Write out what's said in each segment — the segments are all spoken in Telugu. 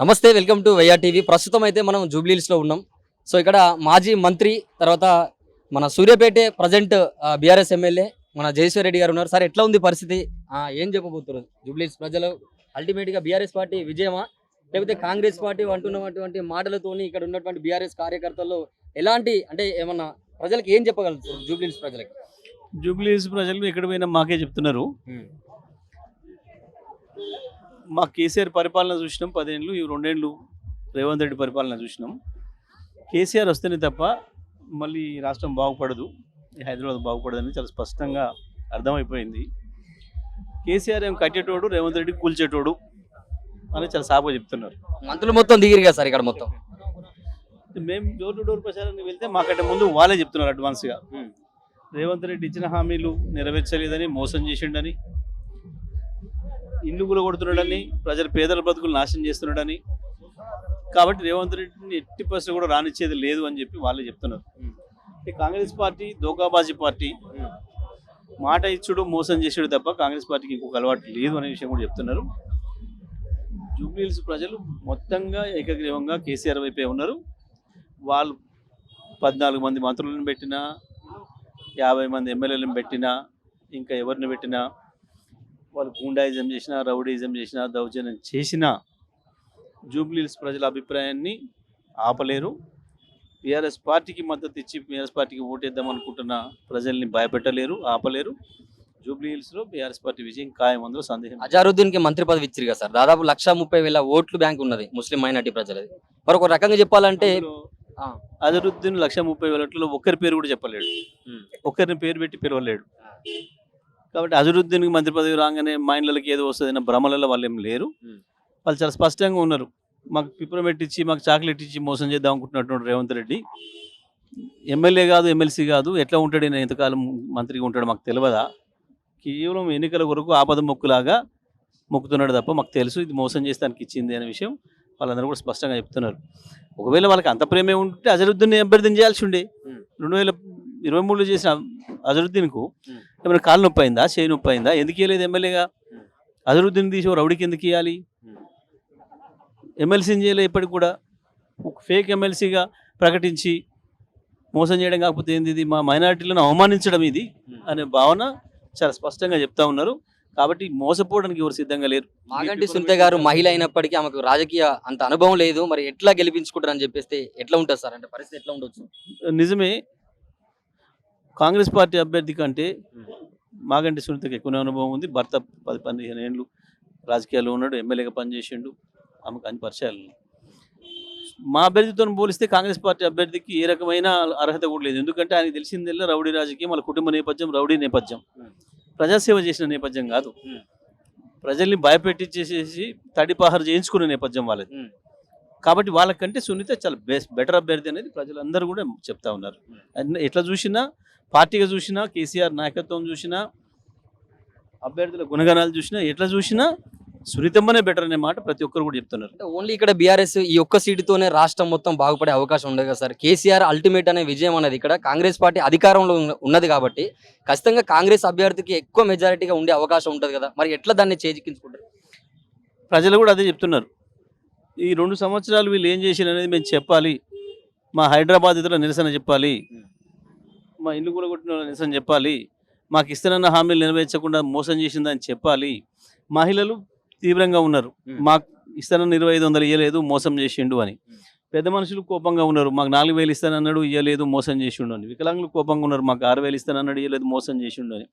నమస్తే వెల్కమ్ టు వైఆర్ టీవీ. ప్రస్తుతం అయితే మనం జూబ్లీహిల్స్లో ఉన్నాం. సో ఇక్కడ మాజీ మంత్రి తర్వాత మన సూర్యాపేట ప్రజెంట్ బీఆర్ఎస్ ఎమ్మెల్యే మన జయశ్వర్ రెడ్డి గారు ఉన్నారు. సార్ ఎట్లా ఉంది పరిస్థితి? ఆ, ఏం చెప్పబోతున్నారు? జూబ్లీహిల్స్ ప్రజలు అల్టిమేట్గా బీఆర్ఎస్ పార్టీ విజయమా? లేకపోతే కాంగ్రెస్ పార్టీ అంటున్నటువంటి మాటలతోని ఇక్కడ ఉన్నటువంటి బీఆర్ఎస్ కార్యకర్తలు ఎలాంటి అంటే ఏమన్నా ప్రజలకు ఏం చెప్పగలుగుతారు జూబ్లీహిల్స్ ప్రజలకు? జూబ్లీస్ ప్రజలు ఎక్కడ పోయినా మాకే చెప్తున్నారు. మా కేసీఆర్ పరిపాలన చూసినాం పదేళ్ళు ఈ రెండేళ్ళు రేవంత్ రెడ్డి పరిపాలన చూసినాం. కేసీఆర్ వస్తేనే తప్ప మళ్ళీ రాష్ట్రం బాగుపడదు హైదరాబాద్ బాగుపడదని చాలా స్పష్టంగా అర్థమైపోయింది. కేసీఆర్ ఏం కట్టేటోడు రేవంత్ రెడ్డి కూల్చేటోడు అని చాలా సాబుగా చెప్తున్నారు. మంత్రులు మొత్తం దిగిరు కదా సార్ ఇక్కడ మొత్తం? మేము డోర్ టు డోర్ ప్రచారానికి వెళ్తే మాకంటే ముందు వాళ్ళే చెప్తున్నారు అడ్వాన్స్గా రేవంత్ రెడ్డి ఇచ్చిన హామీలు నెరవేర్చలేదని మోసం చేసిండని ఇండ్లు కూలగొడుతున్నాడని ప్రజల పేదల బతుకులు నాశనం చేస్తున్నాడని. కాబట్టి రేవంత్ రెడ్డిని ఎట్టి పరిస్థితి కూడా రానిచ్చేది లేదు అని చెప్పి వాళ్ళే చెప్తున్నారు. కాంగ్రెస్ పార్టీ దోకాబాజీ పార్టీ మాట ఇచ్చుడు మోసం చేసాడు తప్ప కాంగ్రెస్ పార్టీకి ఇంకొక అలవాటు లేదు అనే విషయం కూడా చెప్తున్నారు. జూబ్లీహిల్స్ ప్రజలు మొత్తంగా ఏకగ్రీవంగా కేసీఆర్ వైపే ఉన్నారు. వాళ్ళు పద్నాలుగు మంది మంత్రులను పెట్టినా యాభై మంది ఎమ్మెల్యేలను పెట్టినా ఇంకా ఎవరిని పెట్టినా వాళ్ళు గూండాయిజం చేసినా రౌడీజం చేసినా దౌర్జన్యం చేసినా జూబ్లీహిల్స్ ప్రజల అభిప్రాయాన్ని ఆపలేరు. బీఆర్ఎస్ పార్టీకి మద్దతు ఇచ్చి బీఆర్ఎస్ పార్టీకి ఓటేద్దాం అనుకుంటున్న ప్రజల్ని భయపెట్టలేరు ఆపలేరు. జూబ్లీహిల్స్లో బీఆర్ఎస్ పార్టీ విజయం ఖాయం అందులో సందేహం లేదు. అజారుద్దీన్కి మంత్రి పదవి ఇచ్చారు కదా సార్. దాదాపు లక్ష ముప్పై వేల ఓట్లు బ్యాంక్ ఉన్నది ముస్లిం మైనార్టీ ప్రజలది. మరి ఒక రకంగా చెప్పాలంటే. అజరుద్దీన్ లక్ష ముప్పై వేలలో ఒక్కరి పేరు కూడా చెప్పలేడు. ఒక్కరిని పేరు పెట్టి పిలవలేడు. కాబట్టి అజరుద్దీన్కి మంత్రి పదవి రాగానే మైండ్లకి ఏదో వస్తుంది భ్రమలలో వాళ్ళు ఏం లేరు. వాళ్ళు చాలా స్పష్టంగా ఉన్నారు. మాకు పిప్పరం పెట్టించి మాకు చాక్లెట్ ఇచ్చి మోసం చేద్దాం అనుకుంటున్నటువంటి రేవంత్ రెడ్డి. ఎమ్మెల్యే కాదు ఎమ్మెల్సీ కాదు ఎట్లా ఉంటాడు ఈయన ఎంతకాలం మంత్రిగా ఉంటాడు మాకు తెలియదా కేవలం ఎన్నికల కొరకు ఆపద మొక్కులాగా మొక్కుతున్నాడు తప్ప మాకు తెలుసు ఇది మోసం చేస్తానికి ఇచ్చింది అనే విషయం వాళ్ళందరూ కూడా స్పష్టంగా చెప్తున్నారు. ఒకవేళ వాళ్ళకి అంత ప్రేమే ఉంటే అజరుద్దీన్ అభ్యర్థన చేయాల్సి ఉండే. రెండు వేల ఇరవై మూడులో చేసిన అజరుద్దీన్కు. ఏమైనా కాలు నొప్పి అయిందా చేయి నొప్పి అయిందా ఎందుకు ఇవ్వలేదు ఎమ్మెల్యేగా. అజరుద్దీన్ తీసి రౌడీకి ఎందుకు ఇవ్వాలి. ఎమ్మెల్సీని చేయలే ఇప్పటికి కూడా. ఒక ఫేక్ ఎమ్మెల్సీగా ప్రకటించి మోసం చేయడం కాకపోతే ఏంది ఇది? మా మైనారిటీలను అవమానించడం ఇది. అనే భావన చాలా స్పష్టంగా చెప్తా ఉన్నారు. కాబట్టి మోసపోవడానికి ఎవరు సిద్ధంగా లేరు. మాగంటి సునీత గారు మహిళ అయినప్పటికీ ఆమెకు రాజకీయ అంత అనుభవం లేదు. మరి ఎట్లా గెలిపించుకుంటారని చెప్పేస్తే ఎట్లా ఉంటుంది సార్? అంటే పరిస్థితి ఎట్లా ఉండొచ్చు? నిజమే. కాంగ్రెస్ పార్టీ అభ్యర్థి కంటే మాగంటి సునీతకి ఎక్కువ అనుభవం ఉంది. భర్త పది పదిహేను ఏళ్ళు రాజకీయాల్లో ఉన్నాడు ఎమ్మెల్యేగా పనిచేసిండు. ఆమెకు అన్ని పరిచయాలు మా అభ్యర్థితో పోలిస్తే కాంగ్రెస్ పార్టీ అభ్యర్థికి ఏ రకమైన అర్హత కూడా లేదు. ఎందుకంటే ఆయనకు తెలిసిందల్లా రౌడీ రాజకీయం వాళ్ళ కుటుంబ నేపథ్యం రౌడీ నేపథ్యం. ప్రజాసేవ చేసిన నేపథ్యం కాదు. ప్రజల్ని భయపెట్టించేసేసి తడిపహారు చేయించుకునే నేపథ్యం వాళ్ళది. కాబట్టి వాళ్ళకంటే సునీత చాలా బెస్ట్ బెటర్ అభ్యర్థి అనేది ప్రజలందరూ కూడా చెప్తా ఉన్నారు. ఎట్లా చూసినా పార్టీగా చూసినా కేసీఆర్ నాయకత్వం చూసినా అభ్యర్థుల గుణగణాలు చూసినా ఎట్లా చూసినా సునీతమ్మనే బెటర్ అనే మాట ప్రతి ఒక్కరు కూడా చెప్తున్నారు. అంటే ఓన్లీ ఇక్కడ బీఆర్ఎస్ ఈ ఒక్క సీటుతోనే రాష్ట్రం మొత్తం బాగుపడే అవకాశం ఉండదు కదా సార్. కేసీఆర్ అల్టిమేట్ అనే విజయం అనేది ఇక్కడ కాంగ్రెస్ పార్టీ అధికారంలో ఉన్న- ఉన్నది కాబట్టి ఖచ్చితంగా కాంగ్రెస్ అభ్యర్థికి ఎక్కువ మెజారిటీగా ఉండే అవకాశం ఉంటుంది కదా. మరి ఎట్లా దాన్ని చేజిక్కించుకుంటారు? ప్రజలు కూడా అదే చెప్తున్నారు. ఈ రెండు సంవత్సరాలు వీళ్ళు ఏం చేసిన అనేది మేము చెప్పాలి. మా హైదరాబాద్ ఇతర నిరసన చెప్పాలి. మా ఇల్లు కూడా కొట్టిన నిరసన చెప్పాలి. మాకు ఇస్తానన్న హామీలు నెరవేర్చకుండా మోసం చేసిందని చెప్పాలి. మహిళలు తీవ్రంగా ఉన్నారు. మాకు ఇస్తానన్న ఇరవై ఐదు వందలు ఇవ్వలేదు మోసం చేసిండు అని. పెద్ద మనుషులు కోపంగా ఉన్నారు. మాకు నాలుగు వేలు ఇస్తానన్నాడు ఇవ్వలేదు మోసం చేసిండు అని. వికలాంగులు కోపంగా ఉన్నారు. మాకు ఆరు వేలు ఇస్తానన్నాడు ఇవ్వలేదు మోసం చేసిండు అని.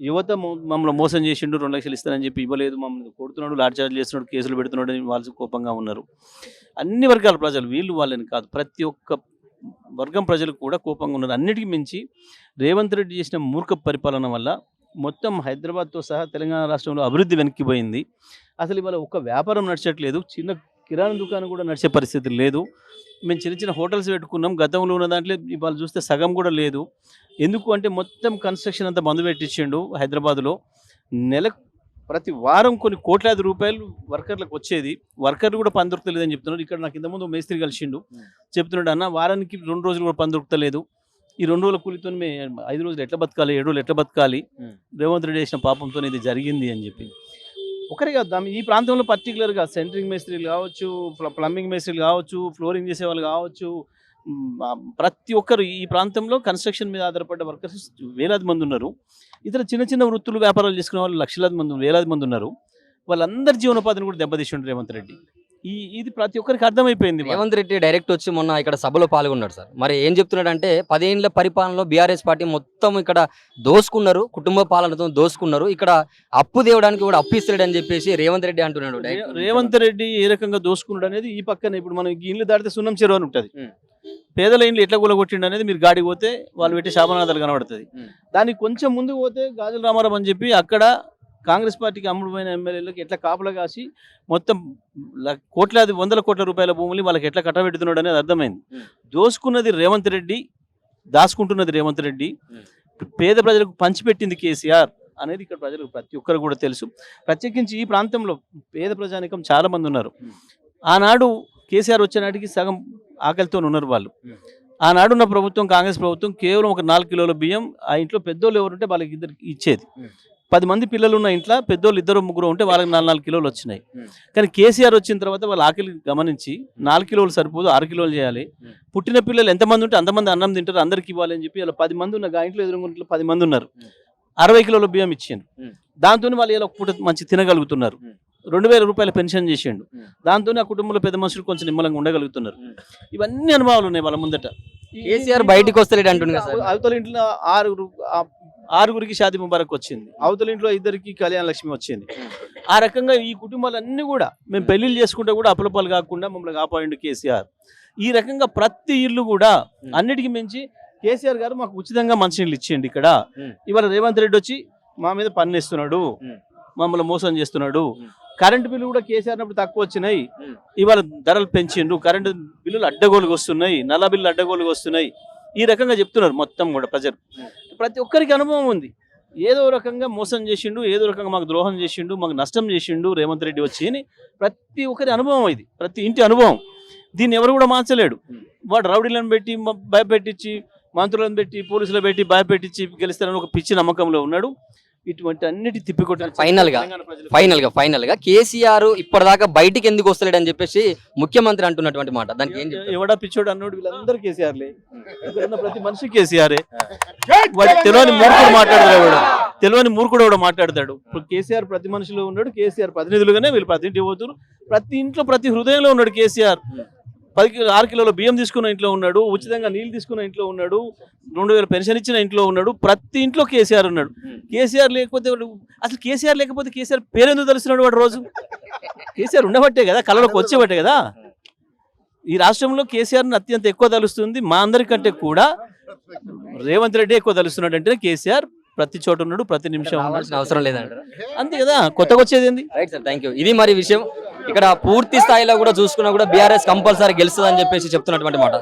యువత మమ్మల్ని మోసం చేసిండు రెండు లక్షలు ఇస్తానని చెప్పి ఇవ్వలేదు మమ్మల్ని కొడుతున్నాడు లాఠీ చార్జ్ చేస్తున్నాడు కేసులు పెడుతున్నాడు అని వాళ్ళు కోపంగా ఉన్నారు. అన్ని వర్గాల ప్రజలు వీళ్ళు వాళ్ళని కాదు. ప్రతి ఒక్క వర్గం ప్రజలకు కూడా కోపంగా ఉన్నారు అన్నిటికీ మించి రేవంత్ రెడ్డి చేసిన మూర్ఖ పరిపాలన వల్ల మొత్తం హైదరాబాద్తో సహా తెలంగాణ రాష్ట్రంలో అభివృద్ధి వెనక్కిపోయింది. అసలు ఇవాళ ఒక్క వ్యాపారం నడిచట్లేదు. చిన్న కిరాణా దుకాణం కూడా నడిచే పరిస్థితి లేదు. మేము చిన్న చిన్న హోటల్స్ పెట్టుకున్నాం. గతంలో ఉన్న దాంట్లో ఇవాళ చూస్తే సగం కూడా లేదు. ఎందుకు అంటే మొత్తం కన్స్ట్రక్షన్ అంతా బంద్ పెట్టించిండు హైదరాబాద్లో. నెల ప్రతి వారం కొన్ని కోట్లాది రూపాయలు వర్కర్లకు వచ్చేది. వర్కర్లు కూడా పని దొరకలేదని చెప్తున్నారు. ఇక్కడ నాకు ఇంతకుముందు మేస్త్రి కలిసిండు. చెప్తున్నాడు అన్న వారానికి రెండు రోజులు కూడా పని దొరకలేదు ఈ రెండు రోజుల కూలితో ఐదు రోజులు ఎట్లా బతకాలి ఏడు రోజులు ఎట్లా బతకాలి. రేవంత్ రెడ్డి చేసిన పాపంతో ఇది జరిగింది అని చెప్పి. ఒకరే కాదు దాని- ఈ ప్రాంతంలో పర్టికులర్గా సెంటరింగ్ మేస్త్రీలు కావచ్చు ప్ల- ప్లంబింగ్ మేస్త్రీలు కావచ్చు ఫ్లోరింగ్ చేసే వాళ్ళు కావచ్చు ప్రతి ఒక్కరు ఈ ప్రాంతంలో కన్స్ట్రక్షన్ మీద ఆధారపడ్డ వర్కర్స్ వేలాది మంది ఉన్నారు. ఇతర చిన్న చిన్న వృత్తులు వ్యాపారాలు చేసుకునే వాళ్ళు లక్షలాది మంది వేలాది మంది ఉన్నారు వాళ్ళందరి జీవనోపాధిని కూడా దెబ్బతీసిండు రేవంత్ రెడ్డి ఈ ఇది ప్రతి ఒక్కరికి అర్థమైపోయింది. రేవంత్ రెడ్డి డైరెక్ట్ వచ్చి మొన్న ఇక్కడ సభలో పాల్గొన్నాడు సార్ మరి ఏం చెప్తున్నాడు అంటే పదేళ్ళ పరిపాలనలో బీఆర్ఎస్ పార్టీ మొత్తం ఇక్కడ దోసుకున్నారు కుటుంబ పాలనతో దోసుకున్నారు ఇక్కడ అప్పు తేవడానికి కూడా అప్పు ఇస్తాడు అని చెప్పేసి రేవంత్ రెడ్డి అంటున్నాడు. రేవంత్ రెడ్డి ఏ రకంగా దోసుకున్నాడు అనేది ఈ పక్కన ఇప్పుడు మనం ఇల్లు దాటితే సున్నం చెరువు అని ఉంటుంది. పేదల ఇండ్లు ఎట్లా కూలగొట్టిండు అనేది మీరు గాడికి పోతే వాళ్ళు పెట్టి శాపనాథాలు కనబడుతుంది. దానికి కొంచెం ముందుకు పోతే గాజుల రామారావు అని చెప్పి అక్కడ కాంగ్రెస్ పార్టీకి అమ్ముడుపోయిన ఎమ్మెల్యేలకు ఎట్లా కాపలా కాసి మొత్తం కోట్లాది వందల కోట్ల రూపాయల భూములు వాళ్ళకి ఎట్లా కట్టబెడుతున్నాడు అనేది అర్థమైంది. దోసుకున్నది రేవంత్ రెడ్డి దాచుకుంటున్నది రేవంత్ రెడ్డి. పేద ప్రజలకు పంచిపెట్టింది కేసీఆర్ అనేది ఇక్కడ ప్రజలకు ప్రతి ఒక్కరు కూడా తెలుసు ప్రత్యేకించి ఈ ప్రాంతంలో పేద ప్రజానికం చాలా మంది ఉన్నారు. ఆనాడు కేసీఆర్ వచ్చే నాటికి సగం ఆకలితో ఉన్నారు వాళ్ళు ఉం. ఆనాడు ఉన్న ప్రభుత్వం కాంగ్రెస్ ప్రభుత్వం కేవలం ఒక నాలుగు కిలోల బియ్యం ఆ ఇంట్లో పెద్దోళ్ళు ఎవరుంటే వాళ్ళకి ఇద్దరికి ఇచ్చేది. పది మంది పిల్లలు ఉన్న ఇంట్లో పెద్దోళ్ళు ఇద్దరు ముగ్గురు ఉంటే వాళ్ళకి నాలుగు నాలుగు కిలోలు వచ్చినాయి. కానీ కేసీఆర్ వచ్చిన తర్వాత వాళ్ళ ఆకలి గమనించి నాలుగు కిలోలు సరిపోదు ఆరు కిలోలు చేయాలి. పుట్టిన పిల్లలు ఎంతమంది ఉంటే అంతమంది అన్నం తింటారు అందరికి ఇవ్వాలి అని చెప్పి ఇలా పది మంది ఉన్న ఆ ఇంట్లో ఎదురుగుంట్లో పది మంది ఉన్నారు. అరవై కిలోల బియ్యం ఇచ్చిండు ఉం. దాంతో వాళ్ళు ఇలా ఒక పూట మంచి తినగలుగుతున్నారు. రెండు వేల రూపాయల పెన్షన్ చేసిండు ఉం. దాంతో ఆ కుటుంబంలో పెద్ద మనుషులు కొంచెం నిమ్మలంగా ఉండగలుగుతున్నారు. ఇవన్నీ అనుభవాలు ఉన్నాయి వాళ్ళ ముందట కేసీఆర్ బయటికి వస్తలేడు సార్ అవతల ఇంట్లో ఆరుగురు ఆరుగురికి షాది ముబారక్ వచ్చింది అవతల ఇంట్లో ఇద్దరికి కళ్యాణ లక్ష్మి వచ్చింది ఆ రకంగా ఈ కుటుంబాలన్నీ కూడా మేము పెళ్ళిళ్ళు చేసుకుంటే కూడా అప్పులపాలు కాకుండా మమ్మల్ని కాపాడిండు కేసీఆర్ ఈ రకంగా ప్రతి ఇల్లు కూడా. అన్నిటికీ మించి కేసీఆర్ గారు మాకు ఉచితంగా మంచినీళ్ళు ఇచ్చేయండి ఇక్కడ. ఇవాళ రేవంత్ రెడ్డి వచ్చి మా మీద పన్నేస్తున్నాడు. మమ్మల్ని మోసం చేస్తున్నాడు. కరెంటు బిల్లు కూడా కేసీఆర్ అప్పుడు తక్కువ వచ్చినాయి. ఇవాళ ధరలు పెంచిండు కరెంటు బిల్లులు అడ్డగోలుగా వస్తున్నాయి. నల్ల బిల్లు అడ్డగోలుగా వస్తున్నాయి. ఈ రకంగా చెప్తున్నారు మొత్తం కూడా ప్రజలు. ప్రతి ఒక్కరికి అనుభవం ఉంది. ఏదో రకంగా మోసం చేసిండు ఏదో రకంగా మాకు ద్రోహం చేసిండు మాకు నష్టం చేసిండు రేవంత్ రెడ్డి వచ్చి అని ప్రతి ఒక్కరి అనుభవం ఇది. ప్రతి ఇంటి అనుభవం. దీన్ని ఎవరు కూడా మార్చలేడు. వాడు రౌడీలను పెట్టి భయపెట్టించి మంత్రులను పెట్టి పోలీసులు పెట్టి భయపెట్టించి గెలుస్తారని ఒక పిచ్చి నమ్మకంలో ఉన్నాడు. ఇటువంటి అన్నిటి తిప్పికొట్టిన Final గా, ఫైనల్గా ఫైనల్గా. కేసీఆర్ ఇప్పటిదాకా బయటికి ఎందుకు వస్తలేడు అని చెప్పేసి ముఖ్యమంత్రి అంటున్నటువంటి మాట. దానికి ఏం ఎవడా పిచ్చోడు అన్నోడు వీళ్ళందరూ కేసీఆర్లే. ఉన్న ప్రతి మనిషి కేసీఆరే. వాడు తెలియని మూర్ఖుడు మాట్లాడతాడు వాడు. తెలియని మూర్ఖుడు కూడా మాట్లాడతాడు. ఇప్పుడు కేసీఆర్ ప్రతి మనిషిలో ఉన్నాడు కేసీఆర్ ప్రతినిధులుగానే వీళ్ళు ప్రతి ఇంటికి పోతున్నారు ప్రతి ఇంట్లో ప్రతి హృదయంలో ఉన్నాడు కేసీఆర్. పది కిలో ఆరు కిలోల బియ్యం తీసుకున్న ఇంట్లో ఉన్నాడు ఉచితంగా నీళ్ళు తీసుకున్న ఇంట్లో ఉన్నాడు రెండు వేల పెన్షన్ ఇచ్చిన ఇంట్లో ఉన్నాడు ప్రతి ఇంట్లో కేసీఆర్ ఉన్నాడు. కేసీఆర్ లేకపోతే వాడు అసలు కేసీఆర్ లేకపోతే కేసీఆర్ పేరెందుకు తెలుస్తున్నాడు వాడు రోజు? కేసీఆర్ ఉండబట్టే కదా కళలోకి వచ్చేబట్టే కదా. ఈ రాష్ట్రంలో కేసీఆర్ని అత్యంత ఎక్కువ తలుస్తుంది మా అందరికంటే కూడా. రేవంత్ రెడ్డి ఎక్కువ తలుస్తున్నాడు అంటే కేసీఆర్ ప్రతి చోట ఉన్నాడు ప్రతి నిమిషం అవసరం లేదంటారా? అంతే కదా కొత్తగా వచ్చేది ఏంది? రైట్ సార్ థ్యాంక్ యూ ఇది మరి విషయం. ఇక్కడ పూర్తి స్థాయిలో కూడా చూసుకున్నా కూడా బీఆర్ఎస్ కంపల్సరీ గెలుస్తుంది అని చెప్పేసి చెప్తున్నటువంటి మాట.